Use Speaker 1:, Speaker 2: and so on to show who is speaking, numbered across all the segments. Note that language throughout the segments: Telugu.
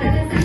Speaker 1: Gracias.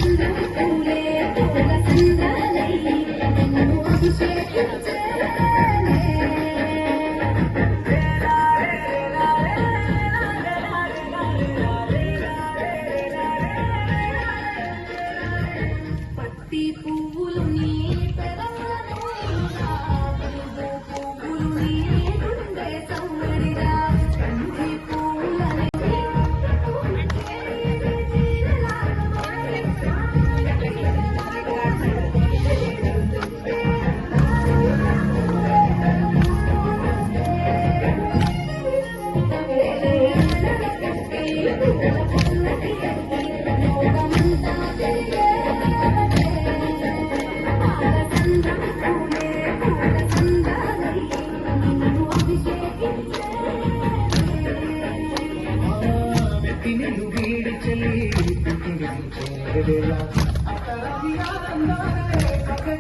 Speaker 2: తినులు వీడి చెల్లి అక్కడ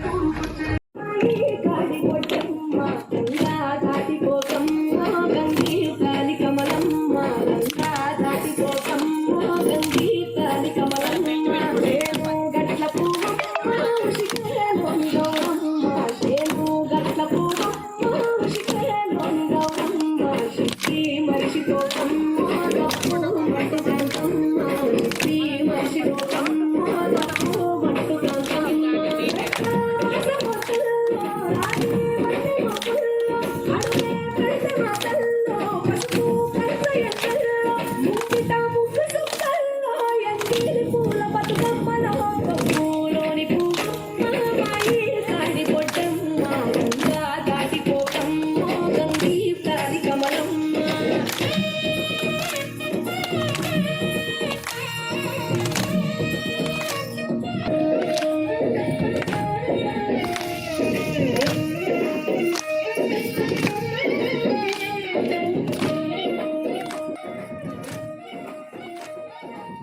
Speaker 1: Bye.